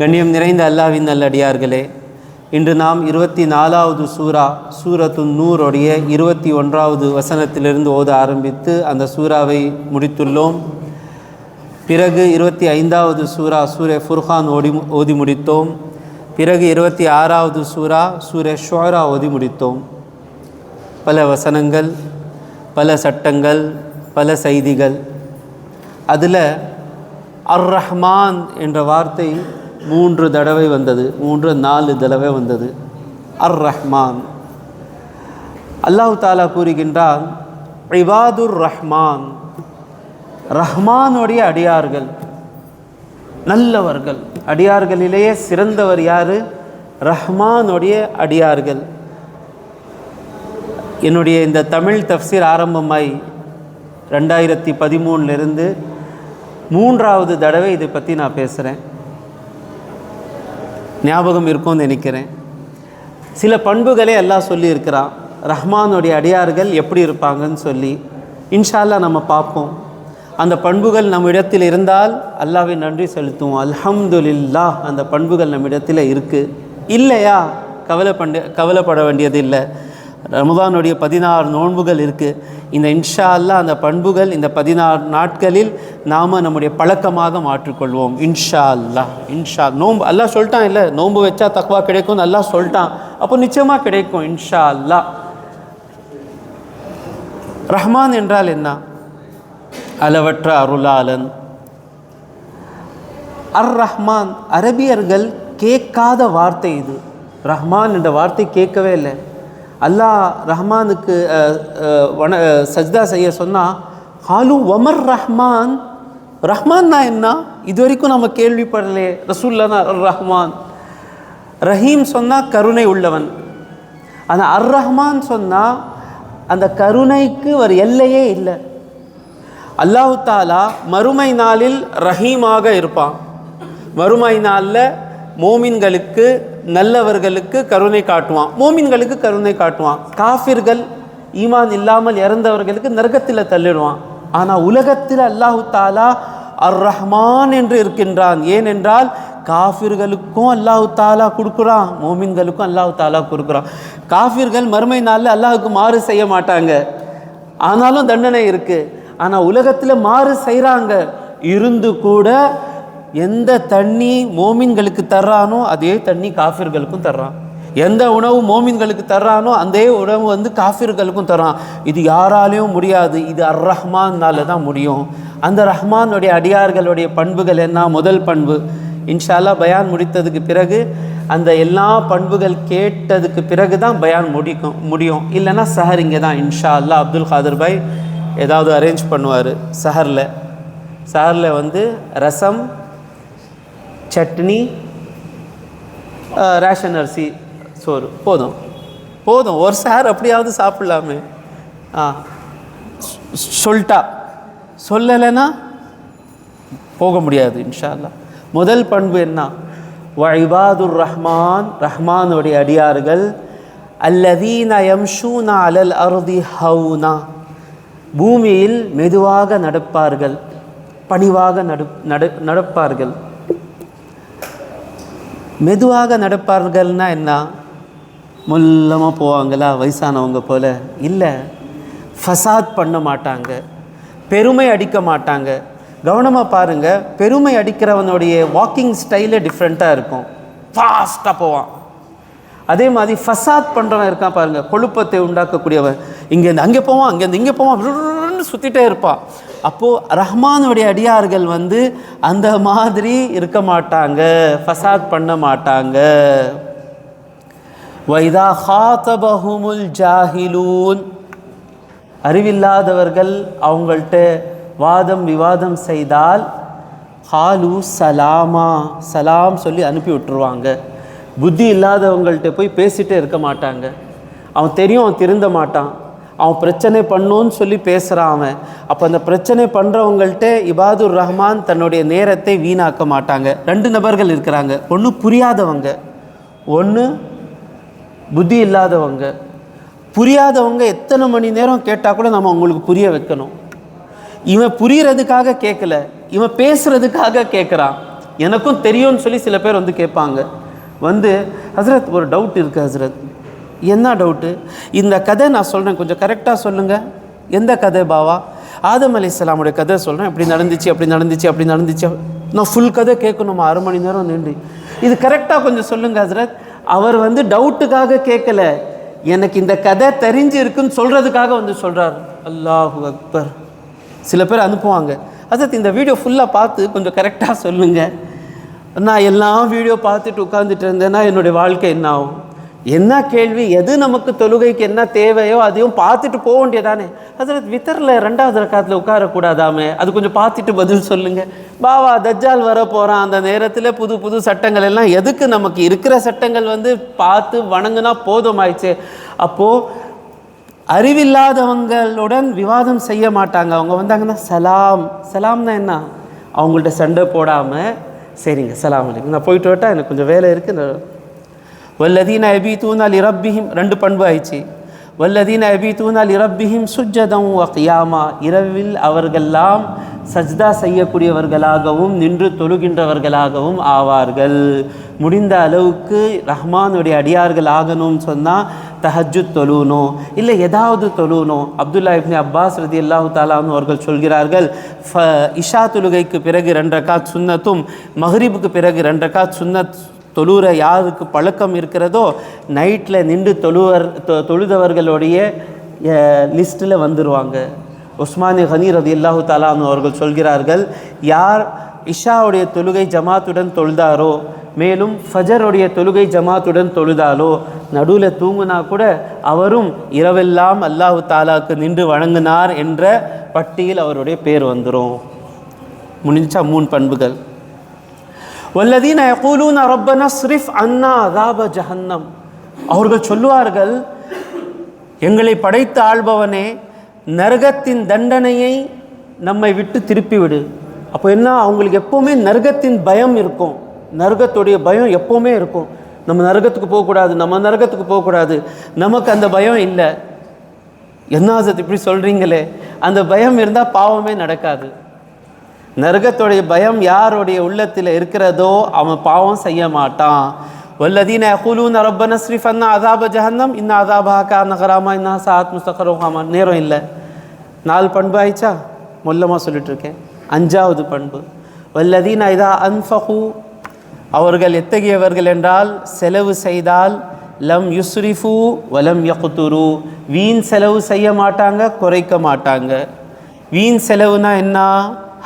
கண்ணியம் நிறைந்த அல்லாவின் நல்லடியார்களே இன்று நாம் இருபத்தி நாலாவது சூரா சூரத்து நூறுடைய இருபத்தி ஒன்றாவது வசனத்திலிருந்து ஓத ஆரம்பித்து அந்த சூறாவை முடித்துள்ளோம். பிறகு இருபத்தி ஐந்தாவது சூரா சூரே ஃபுர்ஹான் ஓடி ஓதி முடித்தோம். பிறகு இருபத்தி ஆறாவது சூரா சூரே ஷோரா ஓதி முடித்தோம். பல வசனங்கள் பல சட்டங்கள் பல செய்திகள். அதில் அர் ரஹ்மான் என்ற வார்த்தை மூன்று தடவை வந்தது மூன்று நாலு தடவை வந்தது. அர் ரஹ்மான் அல்லாஹு தாலா கூறுகின்றான் இவாதுர் ரஹ்மான். ரஹ்மானுடைய அடியார்கள் நல்லவர்கள். அடியார்களிலேயே சிறந்தவர் யார்? ரஹ்மானுடைய அடியார்கள். என்னுடைய இந்த தமிழ் தஃப்சீர் ஆரம்பமாய் ரெண்டாயிரத்தி பதிமூணுலேருந்து மூன்றாவது தடவை இதை பற்றி நான் பேசுகிறேன் ஞாபகம் இருக்கும்னு நினைக்கிறேன். சில பண்புகளே எல்லாம் சொல்லியிருக்கிறான். ரஹ்மானுடைய அடியார்கள் எப்படி இருப்பாங்கன்னு சொல்லி. இன்ஷால்லா நம்ம பார்ப்போம். அந்த பண்புகள் நம்ம இடத்தில் இருந்தால் அல்லாவை நன்றி செலுத்துவோம். அல்ஹம்துலில்லா அந்த பண்புகள் நம்ம இடத்துல இருக்குது இல்லையா? கவலை பண்ண கவலைப்பட வேண்டியது இல்லை. ரமதானுடைய பதினாறு நோன்புகள் இருக்குது இந்த இன்ஷா அல்லா அந்த பண்புகள் இந்த பதினாறு நாட்களில் நாம் நம்முடைய பழக்கமாக மாற்றிக்கொள்வோம். இன்ஷா அல்லாஹ் இன்ஷா நோன்பு அல்லாஹ் சொல்லிட்டான் இல்லை நோன்பு வச்சா தக்குவா கிடைக்கும்னு அல்லாஹ் சொல்லிட்டான். அப்போ நிச்சயமாக கிடைக்கும் இன்ஷா அல்லாஹ் ரஹ்மான் என்றால் என்ன? அளவற்ற அருளாளன். அர் ரஹ்மான் அரபியர்கள் கேட்காத வார்த்தை இது. ரஹ்மான் என்ற வார்த்தை கேட்கவே இல்லை. அல்லாஹ் ரஹ்மானுக்கு வன சஜ்தா செய்ய சொன்னால் ஹாலு ஒமர் ரஹ்மான். ரஹ்மான்னா என்ன? இது வரைக்கும் நம்ம கேள்விப்படலே ரசூல்லனா அர் ரஹ்மான். ரஹீம் சொன்னால் கருணை உள்ளவன். ஆனால் அர் ரஹ்மான் சொன்னால் அந்த கருணைக்கு ஒரு எல்லையே இல்லை. அல்லாஹு தாலா மறுமை நாளில் ரஹீமாக இருப்பான். மறுமை நாளில் மோமின்களுக்கு நல்லவர்களுக்கு கருணை காட்டுவான். மோமின்களுக்கு கருணை காட்டுவான். காஃபிர்கள் ஈமான் இல்லாமல் இறந்தவர்களுக்கு நரகத்தில் தள்ளிடுவான். ஆனால் உலகத்தில் அல்லாஹு தாலா அர் ரஹ்மான் என்று இருக்கின்றான். ஏனென்றால் காஃபிர்களுக்கும் அல்லாஹு தாலா கொடுக்குறான். மோமின்களுக்கும் அல்லாஹு தாலா கொடுக்குறான். காஃபிர்கள் மறுமை நாளில் அல்லாஹுக்கு மாறு செய்ய மாட்டாங்க. ஆனாலும் தண்டனை இருக்குது ஆனால் உலகத்தில் மாறு செய்கிறாங்க இருந்து கூட எந்த தண்ணி மோமின்களுக்கு தர்றானோ அதே தண்ணி காஃபிர்களுக்கும் தர்றான். எந்த உணவு மோமின்களுக்கு தர்றானோ அதே உணவு வந்து காஃபிர்களுக்கும் தர்றான். இது யாராலையும் முடியாது. இது அர் ரஹ்மான்னால தான் முடியும். அந்த ரஹ்மானுடைய அடியார்களுடைய பண்புகள் என்ன? முதல் பண்பு. இன்ஷால்லா பயான் முடித்ததுக்கு பிறகு அந்த எல்லா பண்புகள் கேட்டதுக்கு பிறகு தான் பயான் முடிக்கும் முடியும். இல்லைன்னா சஹர் இங்கே தான் இன்ஷா அல்லா அப்துல் காதர் பாய் ஏதாவது அரேஞ்ச் பண்ணுவார் சஹரில். சஹரில் வந்து ரசம் சட்னி ரேஷன் அரிசி சோறு. போதும். போதும். ஒரு சார் அப்படியாவது சாப்பிட்லாமே. ஆ சொல்லிட்டா சொல்லலைன்னா போக முடியாது இன்ஷால்லா முதல் பண்பு என்ன? வைபாதுர் ரஹ்மான் ரஹ்மானுடைய அடியார்கள் அல்லதீன யம்ஷூனா அலல் அருதி ஹவுனா. பூமியில் மெதுவாக நடப்பார்கள் பணிவாக நடு நட நடப்பார்கள். மெதுவாக நடப்பார்கள்னால் என்ன? முல்லமாக போவாங்களா? வயசானவங்க போல்? இல்லை. ஃபசாத் பண்ண மாட்டாங்க. பெருமை அடிக்க மாட்டாங்க. கவனமாக பாருங்கள் பெருமை அடிக்கிறவனுடைய வாக்கிங் ஸ்டைலே டிஃப்ரெண்ட்டாக இருக்கும். ஃபாஸ்ட்டாக போவான். அதே மாதிரி ஃபசாத் பண்ணுறவன் இருக்கான் பாருங்க. கொழுப்பத்தை உண்டாக்கக்கூடியவன். இங்கேருந்து அங்கே போவான் அங்கேருந்து இங்கே போவான். சுற்றிட்டே இருப்பான். அப்போது ரஹ்மானுடைய அடியார்கள் வந்து அந்த மாதிரி இருக்க மாட்டாங்க ஃபசாத் பண்ண மாட்டாங்க. வைதா ஹாத்தபஹுமுல் ஜாஹிலூன். அறிவில்லாதவர்கள் அவங்கள்ட்ட வாதம் விவாதம் செய்தால் ஹாலு சலாமா சலாம் சொல்லி அனுப்பி விட்டுருவாங்க. புத்தி இல்லாதவங்கள்ட்ட போய் பேசிகிட்டே இருக்க மாட்டாங்க. அவன் தெரியும் அவன் திருந்த மாட்டான். அவன் பிரச்சனை பண்ணுன்னு சொல்லி பேசுகிறான் அவன். அப்போ அந்த பிரச்சனை பண்ணுறவங்கள்ட்ட இபாதுர் ரஹ்மான் தன்னுடைய நேரத்தை வீணாக்க மாட்டாங்க. ரெண்டு நபர்கள் இருக்கிறாங்க. ஒன்று புரியாதவங்க ஒன்று புத்தி இல்லாதவங்க. புரியாதவங்க எத்தனை மணி நேரம் கேட்டால் கூட நம்ம அவங்களுக்கு புரிய வைக்கணும். இவன் புரியறதுக்காக கேட்கல இவன் பேசுகிறதுக்காக கேட்குறான் எனக்கும் தெரியும்னு சொல்லி சில பேர் வந்து கேட்பாங்க. வந்து ஹசரத் ஒரு டவுட் இருக்குது ஹசரத். என்ன டவுட்டு இந்த கதை நான் சொல்கிறேன் கொஞ்சம் கரெக்டாக சொல்லுங்கள் எந்த கதை பாவா? ஆதம் அலி இஸ்லாமுடைய கதை சொல்கிறேன் இப்படி நடந்துச்சு அப்படி நடந்துச்சு அப்படி நடந்துச்சு. நான் ஃபுல் கதை கேட்கணுமா? அரை மணி நேரம் நின்று. இது கரெக்டாக கொஞ்சம் சொல்லுங்கள் ஹசரத். அவர் வந்து டவுட்டுக்காக கேட்கல. எனக்கு இந்த கதை தெரிஞ்சு இருக்குன்னு சொல்கிறதுக்காக வந்து சொல்கிறார் அல்லாஹு அக்பர். சில பேர் அனுப்புவாங்க. ஹசரத் இந்த வீடியோ ஃபுல்லாக பார்த்து கொஞ்சம் கரெக்டாக சொல்லுங்கள் நான் எல்லாம் வீடியோ பார்த்துட்டு உட்காந்துட்டு இருந்தேன்னா என்னுடைய வாழ்க்கை என்ன ஆகும்? என்ன கேள்வி? எது நமக்கு தொழுகைக்கு என்ன தேவையோ அதையும் பார்த்துட்டு போக வேண்டியதானே? அதில் வித்தரில் ரெண்டாவது ரக்காத்தில் உட்காரக்கூடாதாமே? அது கொஞ்சம் பார்த்துட்டு பதில் சொல்லுங்க. பாவா தஜ்ஜால் வர போகிறான் அந்த நேரத்தில் புது புது சட்டங்கள் எல்லாம் எதுக்கு நமக்கு? இருக்கிற சட்டங்கள் வந்து பார்த்து வணங்குனா போதுமாயிடுச்சு. அப்போது அறிவில்லாதவங்களுடன் விவாதம் செய்ய மாட்டாங்க. அவங்க வந்தாங்கன்னா சலாம். சலாம்னா என்ன? அவங்கள்ட்ட சண்டை போடாமல் சரிங்க சலாம் அலைக்கும். நான் போயிட்டு வரட்டா? எனக்கு கொஞ்சம் வேலை இருக்குது வல்லதீன தூனால் லிரப்பிஹிம் ரெண்டு பண்பு ஆயிடுச்சு வல்லதீன அபீத்தூனா லிரப்பிஹிம் சுஜதம் வகியாமா இரவில் அவர்கள்லாம் சஜ்தா செய்யக்கூடியவர்களாகவும் நின்று தொழுகின்றவர்களாகவும் ஆவார்கள் முடிந்த அளவுக்கு ரஹ்மானுடைய அடியார்கள் ஆகணும்னு சொன்னால் தஹஜு தொழுணும் இல்லை ஏதாவது தொழுணும் அப்துல்லா இப்னி அப்பாஸ் ரதி அல்லாஹு தாலான்னு அவர்கள் சொல்கிறார்கள் ஃப இஷா தொழுகைக்கு பிறகு ரெண்டு ரக்காத் சுன்னத்தும் மஹ்ரிபுக்கு பிறகு ரெண்டு ரக்காத் சுன்னத் தொழுற யாருக்கு பழக்கம் இருக்கிறதோ நைட்டில் நின்று தொழுவர் தொ- தொழுதவர்களுடைய லிஸ்ட்டில் வந்துடுவாங்க உஸ்மானி ஹனீர் அது இல்லாஹு தாலான்னு அவர்கள் சொல்கிறார்கள் யார் இஷாவுடைய தொழுகை ஜமாத்துடன் தொழுதாரோ மேலும் ஃபஜருடைய தொழுகை ஜமாத்துடன் தொழுதாலோ நடுவில் தூங்குனா கூட அவரும் இரவெல்லாம் அல்லாஹு தாலாவுக்கு நின்று வணங்கினார் என்ற பட்டியல் அவருடைய பேர் வந்துடும் முடிஞ்சா மூணு பண்புகள். வல்லதீன யகூலூன ரப்பனா ஸ்ரிஃப் அண்ணா அதாப ஜஹன்னம் அவர்கள் சொல்லுவார்கள் எங்களை படைத்து ஆள்பவனே நரகத்தின் தண்டனையை நம்மை விட்டு திருப்பிவிடு. அப்போ என்ன அவங்களுக்கு எப்போவுமே நரகத்தின் பயம் இருக்கும். நரகத்துடைய பயம் எப்போவுமே இருக்கும். நம்ம நரகத்துக்கு போகக்கூடாது நம்ம நரகத்துக்கு போகக்கூடாது. நமக்கு அந்த பயம் இல்லை. என்ன இப்படி சொல்கிறீங்களே அந்த பயம் இருந்தால் பாவமே நடக்காது. நரகத்துடைய பயம் யாருடைய உள்ளத்தில் இருக்கிறதோ அவன் பாவம் செய்ய மாட்டான். வல்லதீன யகூலூன ரப்பன ஸ்ரீஃப் அன்னா அதாப ஜஹன்னம் இன்னும் அதாபாக்கா நகராமா கராமா இன்னா சாத் முஸ்தகரோகாமா நேரம் இல்லை. நாலு பண்பு ஆயிடுச்சா? மொல்லமாக சொல்லிட்டு இருக்கேன் அஞ்சாவது பண்பு. வல்லதீன இதா அன்ஃபஹு. அவர்கள் எத்தகையவர்கள் என்றால் செலவு செய்தால் லம் யுஸ்ரிஃபு வலம் யகுத்துரு வீண் செலவு செய்ய மாட்டாங்க குறைக்க மாட்டாங்க. வீண் செலவுனா என்ன?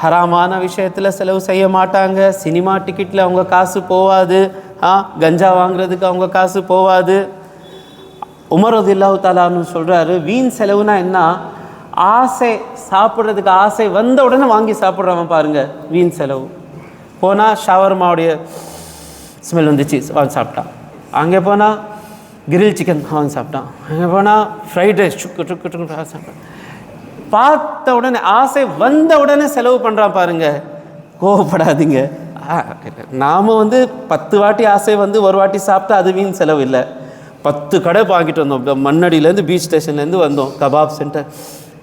ஹராமான விஷயத்தில் செலவு செய்ய மாட்டாங்க. சினிமா டிக்கெட்டில் அவங்க காசு போவாது. ஆ கஞ்சா வாங்குறதுக்கு அவங்க காசு போவாது. உமர் ரதில்லாஹு தாலான்னு சொல்கிறாரு வீண் செலவுனா என்ன? ஆசை சாப்பிட்றதுக்கு ஆசை வந்த உடனே வாங்கி சாப்பிட்றவன் பாருங்கள் வீண் செலவு. போனால் ஷவர்மாவுடைய ஸ்மெல் வந்துச்சு வாங்கி சாப்பிட்டான். அங்கே போனால் கிரில் சிக்கன் வாங்கி சாப்பிட்டான். அங்கே போனால் ஃப்ரைட் ரைஸ் சுக்கு சுக்கு சுக்கு சாப்பிட்டான். பார்த்த உடனே ஆசை வந்த உடனே செலவு பண்ணுறான் பாருங்க. கோவப்படாதீங்க. நாம் வந்து பத்து வாட்டி ஆசை வந்து ஒரு வாட்டி சாப்பிட்டா அது வீண் செலவு இல்லை. பத்து கடை வாங்கிட்டு வந்தோம். மண்ணடியிலேருந்து பீச் ஸ்டேஷன்லேருந்து வந்தோம். கபாப் சென்டர்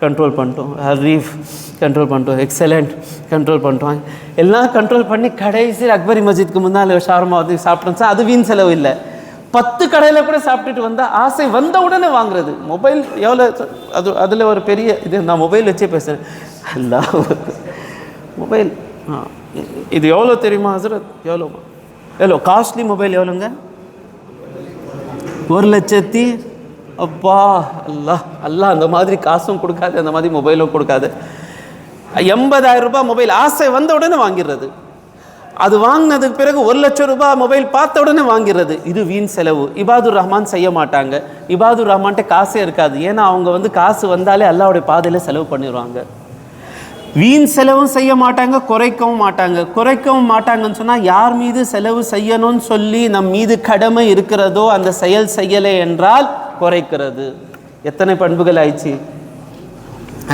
கண்ட்ரோல் பண்ணிட்டோம். ரீஃப் கண்ட்ரோல் பண்ணிட்டோம். எக்ஸலண்ட் கண்ட்ரோல் பண்ணிட்டோம். எல்லாம் கண்ட்ரோல் பண்ணி கடைசி அக்பரி மஸ்ஜித்க்கு முன்னால் ஷார்மா வந்து சாப்பிட்டோம். சார் அது வீண் செலவு இல்லை. பத்து கடையில் கூட சாப்பிட்டுட்டு வந்தால் ஆசை வந்த உடனே வாங்குறது. மொபைல் எவ்வளோ அது அதில் ஒரு பெரிய இது நான் மொபைல் வச்சே பேசுகிறேன் அல்லா மொபைல் இது எவ்வளோ தெரியுமா ஹசரத்? எவ்வளோ எவ்வளோ காஸ்ட்லி மொபைல் எவ்வளோங்க ஒரு லட்சத்தி அப்பா அல்லாஹ். அல்லாஹ் அந்த மாதிரி காசும் கொடுக்காது அந்த மாதிரி மொபைலும் கொடுக்காது. எண்பதாயிரம் ரூபாய் மொபைல் ஆசை வந்த உடனே வாங்கிடுறது. அது வாங்கினதுக்கு பிறகு ஒரு லட்சம் ரூபாய் மொபைல் பார்த்த உடனே வாங்கிறது. இது வீண் செலவு. இபாதுர் ரஹ்மான் செய்ய மாட்டாங்க. இபாதுர் ரஹ்மான்ட்ட காசே இருக்காது. ஏன்னா அவங்க வந்து காசு வந்தாலே அல்லாவுடைய பாதையில் செலவு பண்ணிடுவாங்க வீண் செலவும் செய்ய மாட்டாங்க குறைக்கவும் மாட்டாங்க. குறைக்கவும் மாட்டாங்கன்னு சொன்னால் யார் மீது செலவு செய்யணும்னு சொல்லி நம் மீது கடமை இருக்கிறதோ அந்த செயல் செய்யலை என்றால் குறைக்கிறது. எத்தனை பண்புகள் ஆயிடுச்சு?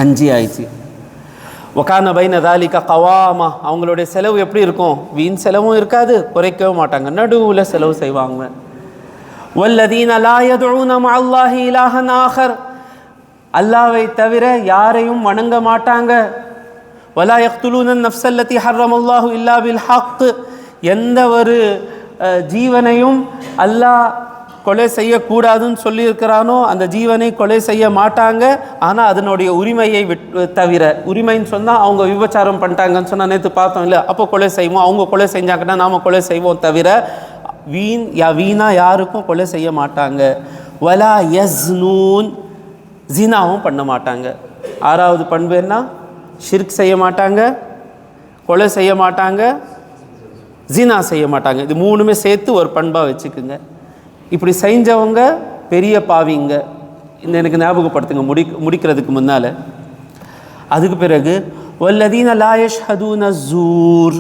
அஞ்சு ஆயிடுச்சு. ஒகான பைன தாலிக்கா கவாமா அவங்களுடைய செலவு எப்படி இருக்கும்? வீண் செலவும் இருக்காது குறைக்கவும் மாட்டாங்க. நடுவில் செலவு செய்வாங்க. வல்லதீன லா அல்லாஹி இலாஹன் ஆகர் அல்லாவை தவிர யாரையும் வணங்க மாட்டாங்க. வலா நஃப்சல்லத்தி ஹர்ரம் அல்லாஹு இல்லா பில் ஹக் எந்த ஒரு ஜீவனையும் அல்லாஹ் கொலை செய்யக்கூடாதுன்னு சொல்லியிருக்கிறானோ அந்த ஜீவனை கொலை செய்ய மாட்டாங்க. ஆனால் அதனுடைய உரிமையை விட் தவிர உரிமைன்னு சொன்னால் அவங்க விபச்சாரம் பண்ணிட்டாங்கன்னு சொன்னால் நேற்று பார்த்தோம் இல்லை அப்போ கொலை செய்வோம் அவங்க கொலை செஞ்சாங்கன்னா நாம் கொலை செய்வோம் தவிர வீண் யா வீணா யாருக்கும் கொலை செய்ய மாட்டாங்க. வலா எஸ் நூன் ஜினாவும் பண்ண மாட்டாங்க. ஆறாவது பண்பு என்ன? ஷிர்க் செய்ய மாட்டாங்க கொலை செய்ய மாட்டாங்க ஜினா செய்ய மாட்டாங்க. இது மூணுமே சேர்த்து ஒரு பண்பாக வச்சுக்குங்க. இப்படி செஞ்சவங்க பெரிய பாவிங்க. இந்த எனக்கு ஞாபகப்படுத்துங்க முடி முடிக்கிறதுக்கு முன்னால். அதுக்கு பிறகு வல்லதீன லாயஷ் ஹதூன ஜூர்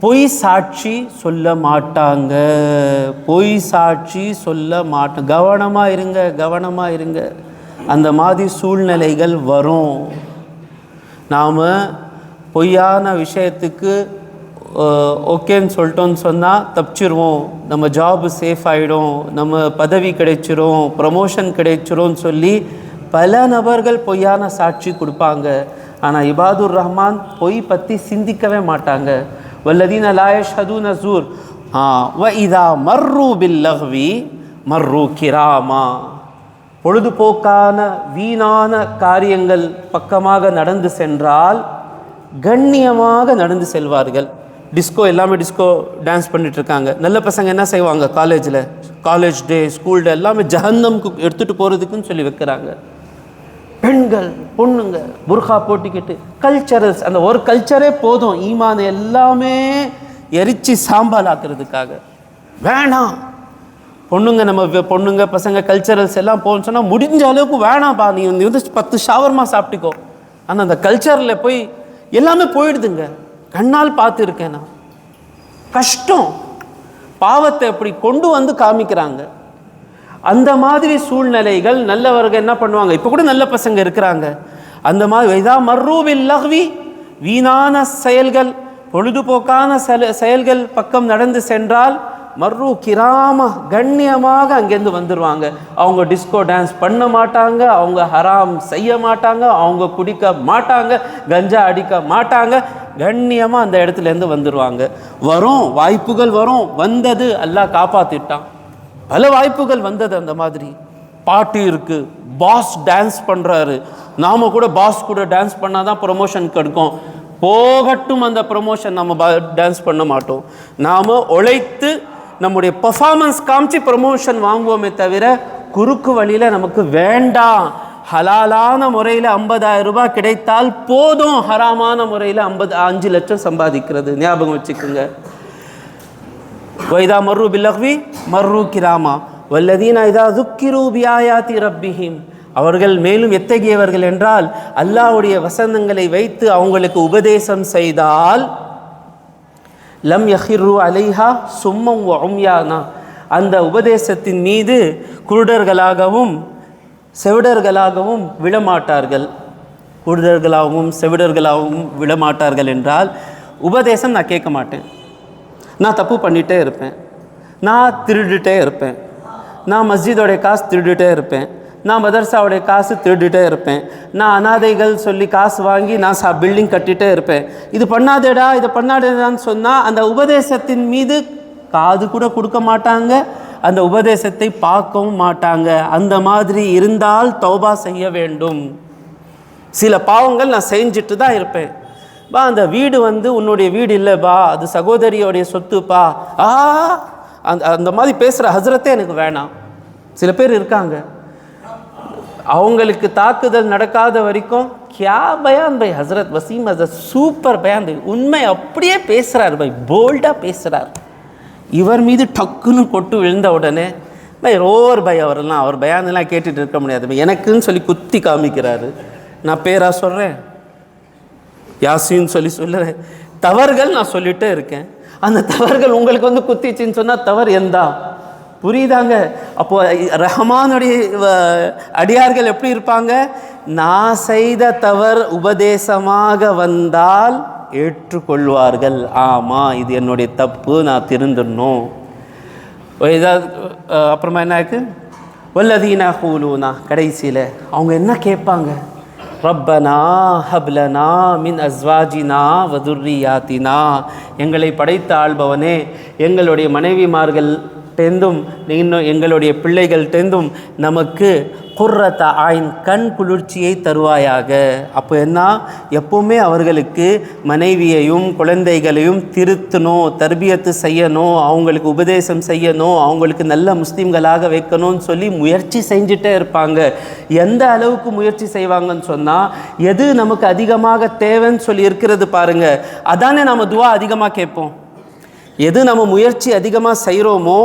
பொய் சாட்சி சொல்ல மாட்டாங்க. பொய் சாட்சி சொல்ல மாட்டாங்க கவனமாக இருங்க கவனமாக இருங்க. அந்த மாதிரி சூழ்நிலைகள் வரும். நாம் பொய்யான விஷயத்துக்கு ஓகேன்னு சொல்லிட்டோன்னு சொன்னால் தப்பிச்சிருவோம். நம்ம ஜாப் சேஃப் ஆகிடும் நம்ம பதவி கிடைச்சிரும். ப்ரமோஷன் கிடைச்சிரும்னு சொல்லி பல நபர்கள் பொய்யான சாட்சி கொடுப்பாங்க. ஆனால் இபாதுர் ரஹ்மான் பொய் பற்றி சிந்திக்கவே மாட்டாங்க. வல்லதீன லாயஷ் ஹது நசூர் ஆ வ இதா மர்ரு பில் லஹ்வி மர்ரு கிராமா. பொழுதுபோக்கான வீணான காரியங்கள் பக்கமாக நடந்து சென்றால் கண்ணியமாக நடந்து செல்வார்கள். டிஸ்கோ எல்லாமே டிஸ்கோ டான்ஸ் பண்ணிட்டு இருக்காங்க நல்ல பசங்க என்ன செய்வாங்க? காலேஜில் காலேஜ் டே ஸ்கூல் டே எல்லாமே ஜஹன்னம்க்கு எடுத்துகிட்டு போகிறதுக்குன்னு சொல்லி வைக்கிறாங்க. பெண்கள் பொண்ணுங்க புர்கா போட்டிக்கிட்டு கல்ச்சரல்ஸ் அந்த ஒரு கல்ச்சரே போதும். ஈமான் எல்லாமே எரிச்சு சாம்பல் ஆக்குறதுக்காக வேணாம். பொண்ணுங்க நம்ம பொண்ணுங்க பசங்க கல்ச்சரல்ஸ் எல்லாம் போகணும்னு சொன்னால் முடிஞ்ச அளவுக்கு வேணாம்ப்பா நீ நீ வந்து பத்து ஷவர்மா சாப்பிட்டுக்கோ. ஆனால் அந்த கல்ச்சரில் போய் எல்லாமே போயிடுதுங்க. கண்ணால் பார்த்துருக்கேன் நான். கஷ்டம். பாவத்தை அப்படி கொண்டு வந்து காமிக்கிறாங்க. அந்த மாதிரி சூழ்நிலைகள் நல்லவர்கள் என்ன பண்ணுவாங்க? இப்போ கூட நல்ல பசங்க இருக்கிறாங்க. அந்த மாதிரி இதா மர்ரூவில் லஹ்வி வீணான செயல்கள் பொழுதுபோக்கான செல செயல்கள் பக்கம் நடந்து சென்றால் மர்ரு கிராம கண்ணியமாக அங்கேருந்து வந்துடுவாங்க அவங்க டிஸ்கோ டான்ஸ் பண்ண மாட்டாங்க அவங்க ஹராம் செய்ய மாட்டாங்க அவங்க குடிக்க மாட்டாங்க கஞ்சா அடிக்க மாட்டாங்க. கண்ணியமாக அந்த இடத்துலேருந்து வந்துடுவாங்க வரும் வாய்ப்புகள் வரும். வந்தது எல்லாம் காப்பாற்றிட்டான் பல வாய்ப்புகள் வந்தது அந்த மாதிரி. பாட்டு இருக்கு பாஸ் டான்ஸ் பண்ணுறாரு நாம் கூட பாஸ் கூட டான்ஸ் பண்ணால் தான் ப்ரொமோஷன் கிடைக்கும். போகட்டும் அந்த ப்ரொமோஷன் நம்ம டான்ஸ் பண்ண மாட்டோம். நாம் உழைத்து நம்முடைய பர்ஃபார்மன்ஸ் காமிச்சு ப்ரொமோஷன் வாங்குவோமே தவிர குறுக்கு வழியில் நமக்கு வேண்டாம். ஹலாலான முறையில் ஐம்பதாயிரம் ரூபாய் கிடைத்தால் போதும் ஹராமான முறையில் ஐம்பது அஞ்சு லட்சம் சம்பாதிக்கிறது. ஞாபகம் வச்சுக்கோங்க. வைதா மர்ரு பில்லஹ்வி மர்ரு கிராமா வல்லதீனா இதா துக்கிரு பியாயாத்தி ரப்பிஹிம் அவர்கள் மேலும் எத்தகையவர்கள் என்றால் அல்லாஹுடைய வசந்தங்களை வைத்து அவங்களுக்கு உபதேசம் செய்தால் லம் யஹிரு அலைஹா சும்மம் ஒம்யானா அந்த உபதேசத்தின் மீது குருடர்களாகவும் செவிடர்களாகவும் விழமாட்டார்கள் குருடர்களாகவும் செவிடர்களாகவும் விழமாட்டார்கள் என்றால் உபதேசம் நான் கேட்க மாட்டேன். நான் தப்பு பண்ணிகிட்டே இருப்பேன். நான் திருடிட்டே இருப்பேன். நான் மஸ்ஜிதோடைய காசு திருடிட்டே இருப்பேன். நான் மதர்சாவுடைய காசு திருடிட்டே இருப்பேன். நான் அனாதைகள் சொல்லி காசு வாங்கி நான் சா பில்டிங் கட்டிகிட்டே இருப்பேன். இது பண்ணாதேடா இதை பண்ணாதேடான்னு சொன்னால் அந்த உபதேசத்தின் மீது காது கூட கொடுக்க மாட்டாங்க. அந்த உபதேசத்தை பார்க்கவும் மாட்டாங்க. அந்த மாதிரி இருந்தால் தௌபா செய்ய வேண்டும். சில பாவங்கள் நான் செஞ்சுட்டு தான் இருப்பேன். பா அந்த வீடு வந்து உன்னுடைய வீடு இல்லைப்பா அது சகோதரியோடைய சொத்துப்பா ஆ அந்த அந்த மாதிரி பேசுகிற ஹசரத்தே எனக்கு வேணாம். சில பேர் இருக்காங்க. அவங்களுக்கு தாக்குதல் நடக்காத வரைக்கும் கியா பயான் பை ஹசரத் வசீம் ஹசரத் சூப்பர் பயான் பை. உண்மை அப்படியே பேசுகிறார் பை. போல்டாக பேசுகிறார் இவர் மீது டக்குன்னு கொட்டு விழுந்த உடனே பை ரோர் பை அவரெல்லாம் அவர் பயானெல்லாம் கேட்டுட்டு இருக்க முடியாது. எனக்குன்னு சொல்லி குத்தி காமிக்கிறாரு. நான் பேரா சொல்கிறேன் யாசின்னு சொல்லி சொல்லுறேன் தவறுகள் நான் சொல்லிட்டே இருக்கேன். அந்த தவறுகள் உங்களுக்கு வந்து குத்திச்சின்னு சொன்னால் தவறு எந்தா? புரியுதாங்க? அப்போ ரஹமானுடைய வ- அடியார்கள் எப்படி இருப்பாங்க? நான் செய்த தவறு உபதேசமாக வந்தால் ஏற்றுக்கொள்வார்கள். ஆமாம் இது என்னுடைய தப்பு நான் திருந்தணும் ஏதாவது அப்புறமா என்ன இருக்கு வல்லதீனா ஹூலூனா கடைசியில். அவங்க என்ன கேட்பாங்க? ரப்பனா ஹப்லனா மின் அஸ்வாஜினா வதுர்ரியாத்தினா எங்களை படைத்த ஆள்பவனே எங்களுடைய மனைவிமார்கள் டெந்தும் இன்னும் எங்களுடைய பிள்ளைகள் டெந்தும் நமக்கு குர்ரத்த ஆயின் கண் குளிர்ச்சியை தருவாயாக. அப்போ என்ன? எப்போவுமே அவர்களுக்கு மனைவியையும் குழந்தைகளையும் திருத்தணும் தர்பியத்து செய்யணும் அவங்களுக்கு உபதேசம் செய்யணும் அவங்களுக்கு நல்ல முஸ்லீம்களாக வைக்கணும்னு சொல்லி முயற்சி செஞ்சுட்டே இருப்பாங்க. எந்த அளவுக்கு முயற்சி செய்வாங்கன்னு சொன்னால் எது நமக்கு அதிகமாக தேவைன்னு சொல்லி இருக்கிறது பாருங்கள் அதானே நம்ம துவா அதிகமாக கேட்போம். எது நம்ம முயற்சி அதிகமாக செய்கிறோமோ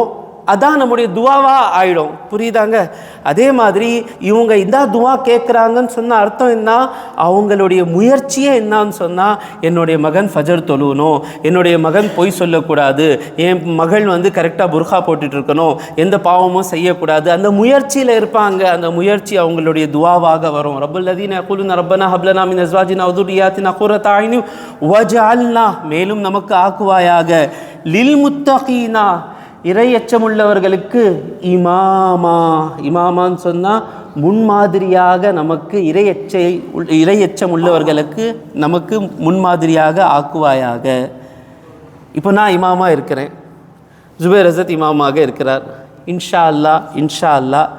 அதான் நம்முடைய துவாவாக ஆயிடும். புரியுதாங்க? அதே மாதிரி இவங்க இந்த துவா கேட்குறாங்கன்னு சொன்ன அர்த்தம் என்ன? அவங்களுடைய முயற்சியே என்னன்னு சொன்னால் என்னுடைய மகன் ஃபஜர் தொழுவணும் என்னுடைய மகன் பொய் சொல்லக்கூடாது என் மகள் வந்து கரெக்டாக புர்கா போட்டுட்டு இருக்கணும் எந்த பாவமும் செய்யக்கூடாது. அந்த முயற்சியில் இருப்பாங்க. அந்த முயற்சி அவங்களுடைய துவாவாக வரும். ரபுல்லதீன் குலுன ரப்பனா ஹப்லனா மின் அஸ்வாஜினா உதுரியாத்தினா குரத்தாயினு வஜால்னா மேலும் நமக்கு ஆக்குவாயாக. லில் முத்தகீனா. இரையச்சமுள்ளவர்களுக்கு இமாமா. இமாமான்னு சொன்னால் முன்மாதிரியாக நமக்கு இரையச்சை உள்- இரையச்சம் உள்ளவர்களுக்கு நமக்கு முன்மாதிரியாக ஆக்குவாயாக. இப்போ நான் இமாமா இருக்கிறேன். ஜுபேர் ரசத் இமாமாக இருக்கிறார். இன்ஷா அல்லா இன்ஷா அல்லா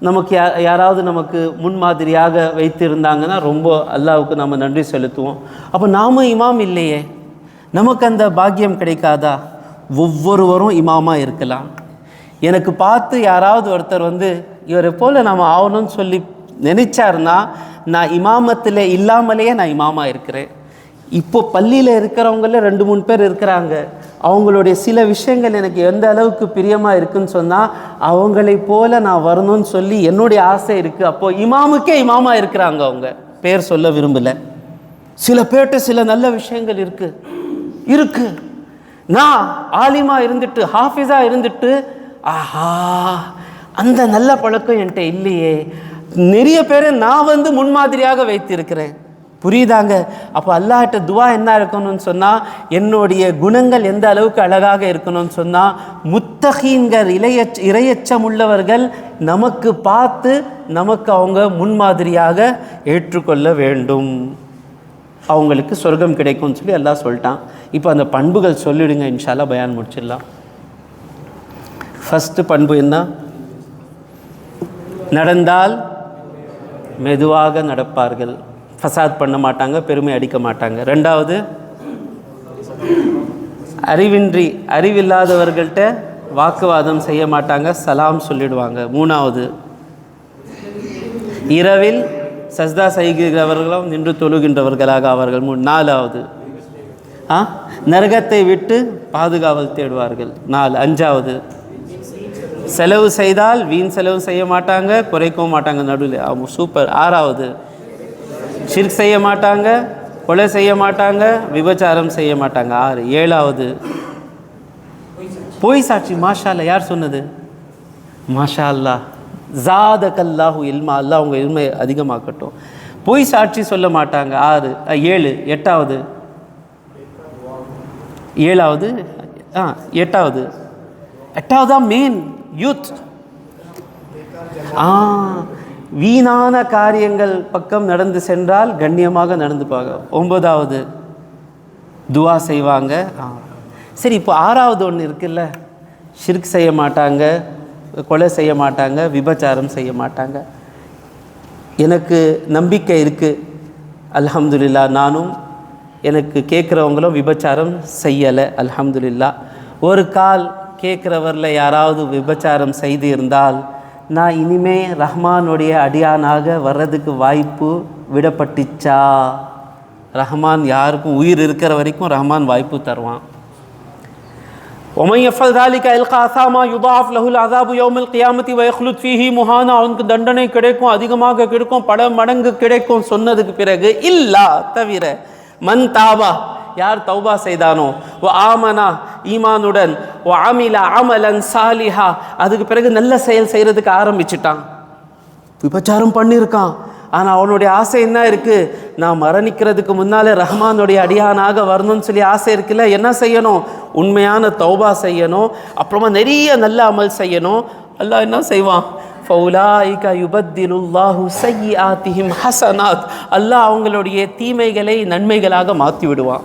நமக்கு யா யாராவது நமக்கு முன்மாதிரியாக வைத்திருந்தாங்கன்னா ரொம்ப அல்லாவுக்கு நம்ம நன்றி செலுத்துவோம். அப்போ நாமும் இமாம் இல்லையே. நமக்கு அந்த பாக்கியம் கிடைக்காதா? ஒவ்வொருவரும் இமாமா இருக்கலாம். எனக்கு பார்த்து யாராவது ஒருத்தர் வந்து இவரை போல் நம்ம ஆகணும்னு சொல்லி நினைச்சாருன்னா நான் இமாமத்தில் இல்லாமலேயே நான் இமாமா இருக்கிறேன். இப்போ பள்ளியில் இருக்கிறவங்கள ரெண்டு மூணு பேர் இருக்கிறாங்க. அவங்களுடைய சில விஷயங்கள் எனக்கு எந்த அளவுக்கு பிரியமாக இருக்குன்னு சொன்னால் அவங்களை போல நான் வரணும்னு சொல்லி என்னுடைய ஆசை இருக்குது அப்போது இமாமுக்கே இமாமா இருக்கிறாங்க அவங்க. பேர் சொல்ல விரும்பலை. சில பேர்கிட்ட சில நல்ல விஷயங்கள் இருக்குது இருக்குது நான் ஆலிமா இருந்துட்டு ஹாஃபிஸாக இருந்துட்டு ஆஹா அந்த நல்ல பழக்கம் என்கிட்ட இல்லையே. நிறைய பேரை நான் வந்து முன்மாதிரியாக வைத்திருக்கிறேன். புரியுதாங்க? அப்போ அல்லாஹ்ட்ட துவா என்ன இருக்கணும்னு சொன்னால் என்னுடைய குணங்கள் எந்த அளவுக்கு அழகாக இருக்கணும்னு சொன்னால் முத்தகீன்கள் இளையச் இரையச்சம் உள்ளவர்கள் நமக்கு பார்த்து நமக்கு அவங்க முன்மாதிரியாக ஏற்றுக்கொள்ள வேண்டும். அவங்களுக்கு சொர்க்கம் கிடைக்கும்னு சொல்லி எல்லாம் சொல்லிட்டான். இப்போ அந்த பண்புகள் சொல்லிடுங்க இன்ஷால்லா பயான் முடிச்சிடலாம். ஃபஸ்ட்டு பண்பு என்ன? நடந்தால் மெதுவாக நடப்பார்கள். ஃபசாத் பண்ண மாட்டாங்க பெருமை அடிக்க மாட்டாங்க. ரெண்டாவது அறிவின்றி அறிவில்லாதவர்கள்ட்ட வாக்குவாதம் செய்ய மாட்டாங்க சலாம் சொல்லிடுவாங்க. மூணாவது இரவில் சஸ்தா செய்கிறவர்களும் நின்று தொழுகின்றவர்களாக அவர்கள் மூ நாலாவது. ஆ? நரகத்தை விட்டு பாதுகாவல் தேடுவார்கள். நாலு அஞ்சாவது. செலவு செய்தால் வீண் செலவு செய்ய மாட்டாங்க குறைக்கவும் மாட்டாங்க நடுவில். அவங்க சூப்பர் ஆறாவது. ஷிர்க் செய்ய மாட்டாங்க கொலை செய்ய மாட்டாங்க விபச்சாரம் செய்ய மாட்டாங்க. ஆறு ஏழாவது. பொய் சாட்சி மாஷா அல்லா யார் சொன்னது? மாஷா அல்லா ஜாத கல்லாஹு இல்மா அல்லாஹ் அவங்க இல்மை அதிகமாக்கட்டும். பொய் சாட்சி சொல்ல மாட்டாங்க. ஆறு ஏழு எட்டாவது. ஏழாவது ஆ எட்டாவது. எட்டாவதா மெயின் யூத் ஆ வீணான காரியங்கள் பக்கம் நடந்து சென்றால் கண்ணியமாக நடந்துப்பாங்க ஒன்பதாவது துவா செய்வாங்க. ஆ. சரி இப்போ ஆறாவது ஒன்று இருக்குல்ல? ஷிர்க் செய்ய மாட்டாங்க. கொலை செய்ய மாட்டாங்க விபச்சாரம் செய்ய மாட்டாங்க. எனக்கு நம்பிக்கை இருக்குது அல்ஹம்துலில்லா நானும் எனக்கு கேட்குறவங்களும் விபச்சாரம் செய்யலை அல்ஹம்துலில்லா. ஒரு கால் கேட்குறவரில் யாராவது விபச்சாரம் செய்து இருந்தால் நான் இனிமே ரஹ்மானுடைய அடியானாக வர்றதுக்கு வாய்ப்பு விடப்பட்டுச்சா? ரஹ்மான் யாருக்கும் உயிர் இருக்கிற வரைக்கும் ரஹ்மான் வாய்ப்பு தருவான். ஒமை எஃபல் தாலிகா எல்கா அசாமா யுதாஃப் லஹுல் அசாபு யோமில் கியாமத்தி வயஹ்லுத் ஃபீஹி முஹானா அவனுக்கு தண்டனை கிடைக்கும் அதிகமாக கிடைக்கும் பல மடங்கு கிடைக்கும் சொன்னதுக்கு பிறகு இல்லா தவிர மன் தாவா யார் தௌபா செய்தானோ ஓ ஆமனா ஈமானுடன் ஓ ஆமிலா ஆமலன் சாலிஹா அதுக்கு பிறகு நல்ல செயல் செய்கிறதுக்கு ஆரம்பிச்சிட்டான். விபச்சாரம் பண்ணியிருக்கான் ஆனால் அவனுடைய ஆசை என்ன இருக்குது நான் மரணிக்கிறதுக்கு முன்னாலே ரஹ்மானுடைய அடியானாக வரணும்னு சொல்லி ஆசை இருக்குல்ல? என்ன செய்யணும்? உண்மையான தௌபா செய்யணும். அப்புறமா நிறைய நல்ல அமல் செய்யணும். அல்லாஹ் என்ன செய்வான்? ஃபௌலாயிக யுபத்திலுல்லாஹு சய்யிஆத்திஹிம் ஹசனாத். அல்லாஹ் அவங்களுடைய தீமைகளை நன்மைகளாக மாற்றி விடுவான்.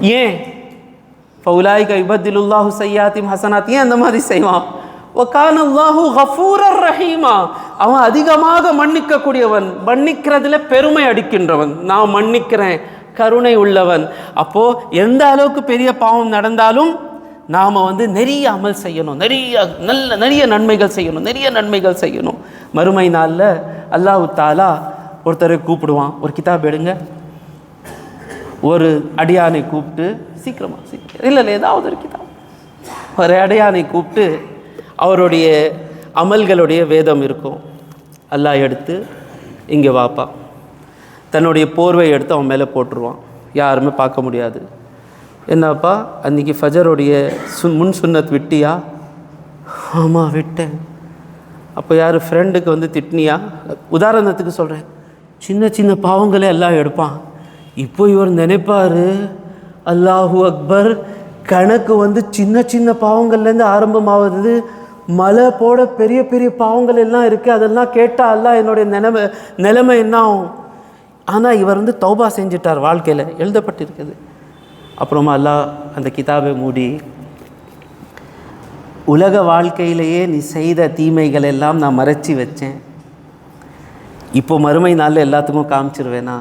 ஏன்? ஃபௌலாயிக யுபத்திலுல்லாஹு சய்யாத்திம் ஹசனாத் ஏன் அந்த மாதிரி செய்வான்? ரஹீமா அவன் அதிகமாக மன்னிக்கக்கூடியவன். மன்னிக்கிறதுல பெருமை அடிக்கின்றவன். நான் மன்னிக்கிறேன். கருணை உள்ளவன். அப்போ எந்த அளவுக்கு பெரிய பாவம் நடந்தாலும் நாம் வந்து நிறைய அமல் செய்யணும். நிறைய நல்ல நிறைய நன்மைகள் செய்யணும். நிறைய நன்மைகள் செய்யணும். மறுமை நாளில் அல்லாஹு தாலா ஒருத்தரை கூப்பிடுவான். ஒரு கிதாப் எடுங்க. ஒரு அடியானை கூப்பிட்டு சீக்கிரமாக சீக்கிரம். இல்லை இல்லை ஏதாவது ஒரு கிதாப். ஒரு அடியானை கூப்பிட்டு அவருடைய அமல்களுடைய வேதம் இருக்கும். அல்லாஹ் எடுத்து இங்கே வாப்பா. தன்னுடைய போர்வை எடுத்து அவன் மேலே போட்டுருவான். யாருமே பார்க்க முடியாது. என்னப்பா அன்றைக்கி ஃபஜருடைய சுன் முன் சுன்னத் விட்டியா? ஆமாம் விட்டேன். அப்போ யார் ஃப்ரெண்டுக்கு வந்து திட்டினியா? உதாரணத்துக்கு சொல்கிறேன் சின்ன சின்ன பாவங்களே எல்லாம் எடுப்பான். இப்போ இவர் நினைப்பார் அல்லாஹு அக்பர் கணக்கு வந்து சின்ன சின்ன பாவங்கள்லேருந்து ஆரம்பமாகிறது மலை போட பெரிய பெரிய பாவங்கள் எல்லாம் இருக்குது அதெல்லாம் கேட்டால் அல்லாஹ் என்னுடைய நிலைமை நிலைமை என்ன ஆகும்? ஆனால் இவர் வந்து தௌபா செஞ்சிட்டார் வாழ்க்கையில். எழுதப்பட்டிருக்குது. அப்புறமா அல்லாஹ் அந்த கிதாபை மூடி உலக வாழ்க்கையிலேயே நீ செய்த தீமைகள் எல்லாம் நான் மறைச்சி வச்சேன். இப்போ மறுமை நாளில் எல்லாத்துக்கும் காமிச்சிருவேனா?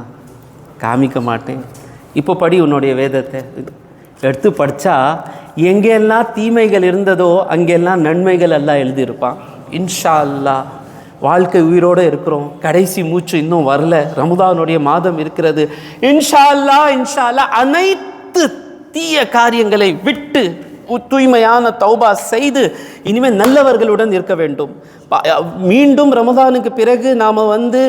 காமிக்க மாட்டேன். இப்போ படி உன்னுடைய வேதத்தை. எடுத்து படித்தா எங்கெல்லாம் தீமைகள் இருந்ததோ அங்கெல்லாம் நன்மைகள் எல்லாம் எழுதியிருப்பான். இன்ஷா அல்லாஹ் வாழ்க்கை உயிரோடு இருக்கிறோம். கடைசி மூச்சு இன்னும் வரல. ரமதானுடைய மாதம் இருக்கிறது. இன்ஷா அல்லாஹ் இன்ஷா அல்லா அனைத்து தீய காரியங்களை விட்டு தூய்மையான தௌபா செய்து இனிமேல் நல்லவர்களுடன் இருக்க வேண்டும். மீண்டும் ரமதானுக்கு பிறகு நாம் வந்து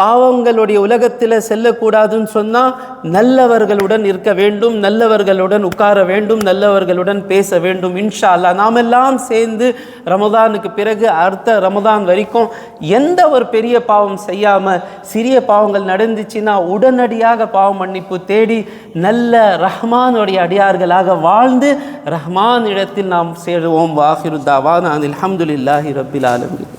பாவங்களுடைய உலகத்தில் செல்லக்கூடாதுன்னு சொன்னால் நல்லவர்களுடன் இருக்க வேண்டும் நல்லவர்களுடன் உட்கார வேண்டும் நல்லவர்களுடன் பேச வேண்டும். இன்ஷா அல்லா நாம் எல்லாம் சேர்ந்து ரமதானுக்கு பிறகு அடுத்த ரமதான் வரைக்கும் எந்த ஒரு பெரிய பாவம் செய்யாமல் சிறிய பாவங்கள் நடந்துச்சுன்னா உடனடியாக பாவம் மன்னிப்பு தேடி நல்ல ரஹ்மானுடைய அடியார்களாக வாழ்ந்து ரஹ்மான் இடத்தில் நாம் சேருவோம். வாஹிரு தாவான் அல்ஹம்துலில்லாஹி ரபில் ஆலமின்